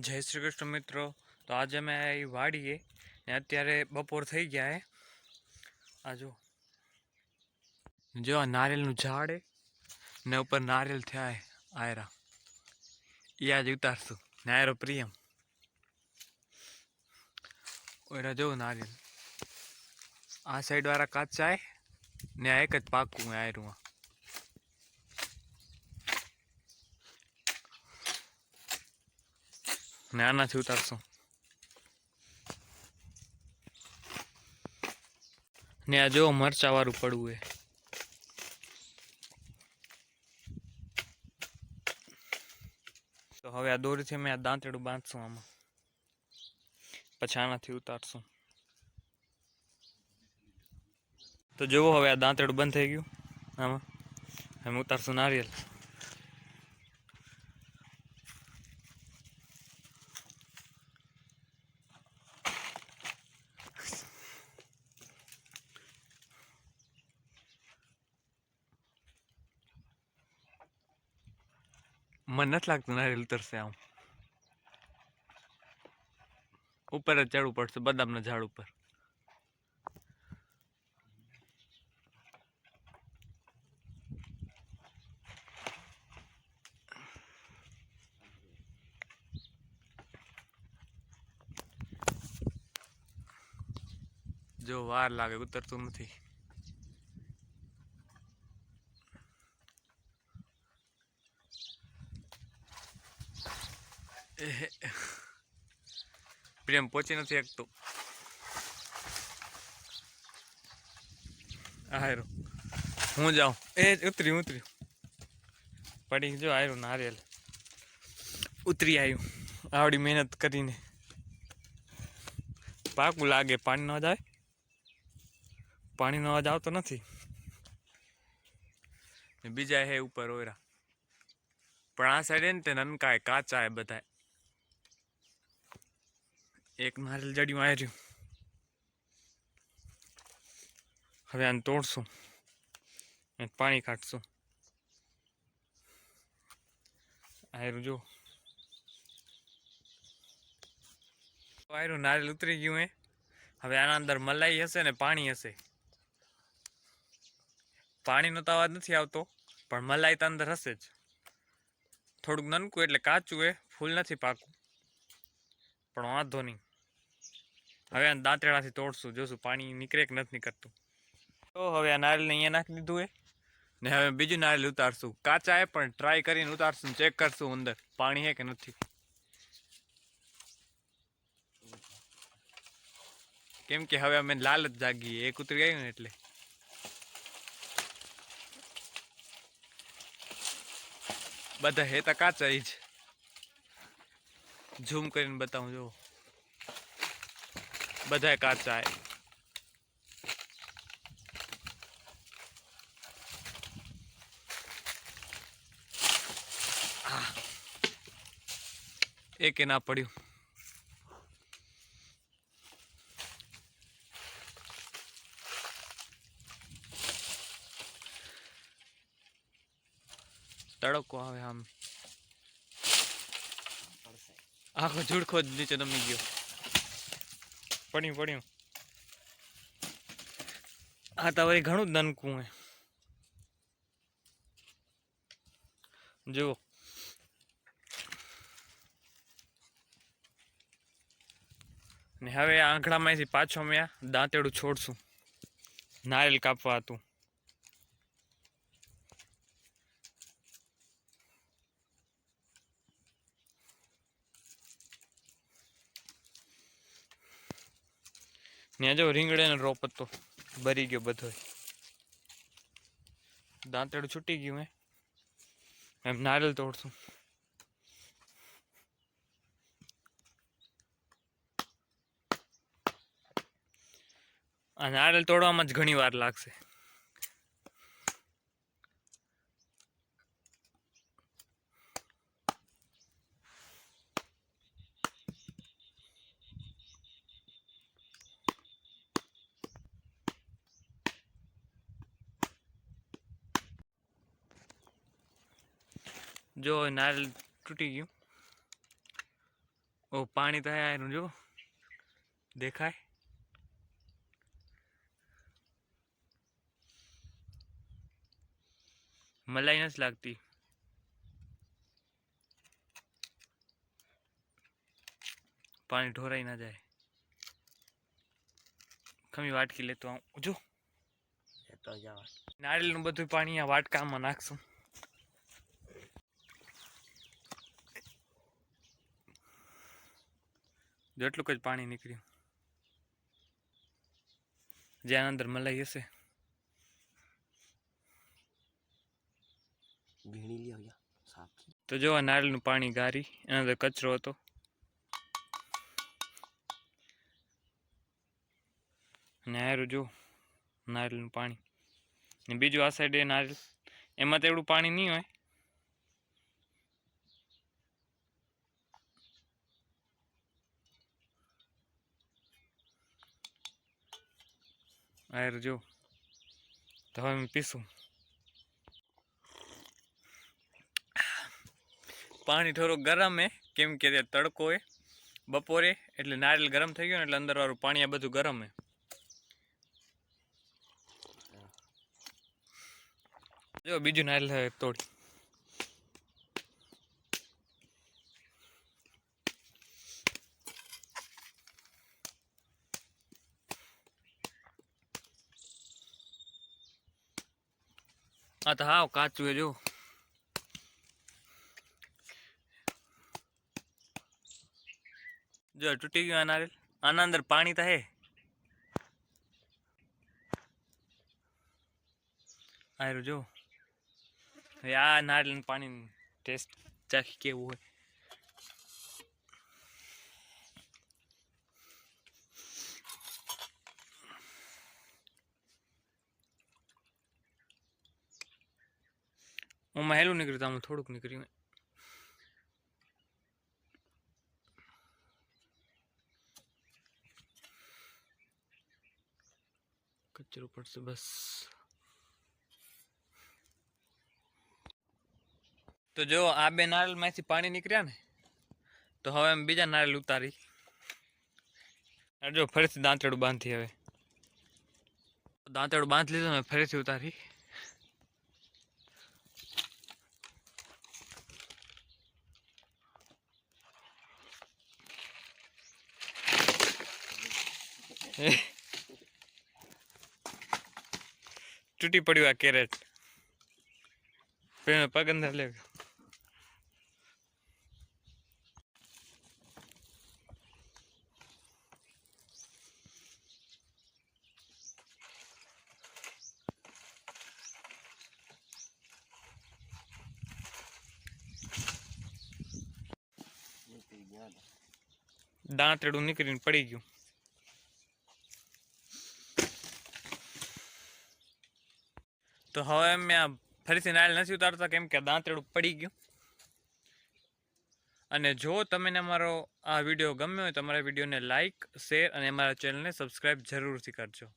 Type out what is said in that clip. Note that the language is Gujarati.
જય શ્રી કૃષ્ણ મિત્રો. તો આજે અમે એ વાડીએ ને અત્યારે બપોર થઈ ગયા હે. આ જો. જો આ નારિયેલનું ઝાડ ને ઉપર નારિયેલ થયા આયરા. એ આજે ઉતારશું. ને આયરો પ્રિયમ. ઓયરા જો નારિયેલ. આ સાઈડવાળા કાચા ને આ એક જ પાકું આયરું આ. ને આનાથી ઉતારશું ને આ જો મરચા વાળું પડવું એ તો હવે આ દોરીથી અમે આ દાંતેડું બાંધશું આમાં પછી આનાથી ઉતારશું તો જુઓ હવે આ દાંતેડું બંધ થઈ ગયું આમાં અમે ઉતારશું નારિયેલ મને નથી લાગતું નારિયેલ ઉતરશે આમ. ઉપર જ ચડવું પડશે, બદામના ઝાડ ઉપર. જો વાર લાગે, ઉતરતું નથી. પ્રેમ પહોંચી નથી શકતો આયરો હું જાઉં એ ઉતરી ઉતરી પડી જો આયરો નારિયેલ ઉતરી આવ્યું આવડી મહેનત કરીને પાકું લાગે પાણી ન જાય પાણીનો અવાજ આવતો નથી બીજા હે ઉપર ઓયરા પણ આ સાઈડે ને તે નનકાય કાચા હે બધા એક નારિયેલ જડ્યું રહ્યું હવે આને તોડશું. અને પાણી કાઢશું. આયરું જો આયરું નારિયેલ ઉતરી ગયું એ હવે આના અંદર મલાઈ હશે ને પાણી હશે. પાણીનો તો અવાજ નથી આવતો, પણ મલાઈ તો અંદર હશે જ. થોડુંક નનકું એટલે કાચું એ ફૂલ નથી પાકું. પણ વાંધો નહીં. હવે આ દાંતેડાથી તોડશું, જોશું, પાણી નીકળે કે નથી નીકળતું. તો હવે આ નારિયેલને અહીંયા નાખી દીધું એ. ને હવે બીજું નારિયેલ ઉતારશું. કાચા એ પણ ટ્રાય કરીને ઉતારશું ચેક કરશું અંદર, પાણી હે કે નથી. કેમ કે હવે અમે લાલચ જાગી એક ઉતરી આવ્યું ને એટલે. બધા હે તો કાચા ઈ જ. ઝૂમ કરીને બતાવું જો બધા કાચા હે આ. એકે ના પડ્યું. તડકો આવે આમ. આખો ઝુડખો જ નીચે નમી ગયો. પડ્યું પડ્યું. આ તો હવે ઘણું જ નનકું હે. જુઓ. ને હવે આંખડામાંથી પાછો મેં દાંતેડું છોડશું. નારિયેલ કાપવા હતું. ત્યાં જો રીંગણાનો રોપ હતો ભરી ગયો બધો. દાંતેડું છૂટી ગયું હે એમ નારિયેલ તોડશું. આ નારિયેલ તોડવામાં જ ઘણી વાર લાગશે. જો નારિયેલ તૂટી ગયું. ઓ પાણી તો એનું જો. દેખાય? મલાઈ નથી લાગતી. પાણી ઢોરાઈ ના જાય. ખમી વાટકી લેતો આવું. જો. તો બધું પાણી આ વાટકામાં નાખશું. જેટલું જ પાણી નીકળ્યું. જ્યાં અંદર મલાઈ હશે. તો જો નારિયેળનું પાણી ગારી એના અંદર કચરો હતો. અને હારું જો નારિયેળનું પાણી. ને બીજું આ સાઈડ એ નારિયેળ એમાં તો એવડું પાણી નહીં હોય. હારું જો તો હવે પીશું પાણી થોડું ગરમ હે કેમ કે તે તડકો હે બપોરે એટલે નારિયેલ ગરમ થઈ ગયું ને એટલે અંદરવાળું પાણી આ બધું ગરમ હે જો બીજું નારિયેલ તોડી આ તો હાવ કાચું એ જો. જો, તૂટી ગયું આ નારિયેળ આના અંદર પાણી તો હે. આયરું જો. આ નારિયેલ પાણી ટેસ્ટ ચાખી કેવું હોય. ઓમાં હેલું નીકળ્યું આમાં થોડુંક નીકળ્યું કચરો પડશે બસ. તો જો આ બે નારિયેળમાંથી પાણી નીકળ્યા ને, તો હવે એમ બીજા નારિયેલ ઉતારી. જો ફરીથી દાંતેડું બાંધી હવે. દાંતેડું બાંધી લીધું ને ફરીથી ઉતારી. તૂટી પડ્યું આ કેરેટ પગ અંદર લે. દાંતરડું નીકળીને પડી ગયું તો હવે મેં આ ફરીથી નાયલ નથી ઉતારતા, કેમ કે દાંતરડું પડી ગયું. અને જો તમને અમારો આ વીડિયો ગમ્યો હોય તો અમારા વિડીયોને લાઇક શેર અને અમારા ચેનલને સબસ્ક્રાઈબ જરૂરથી કરજો.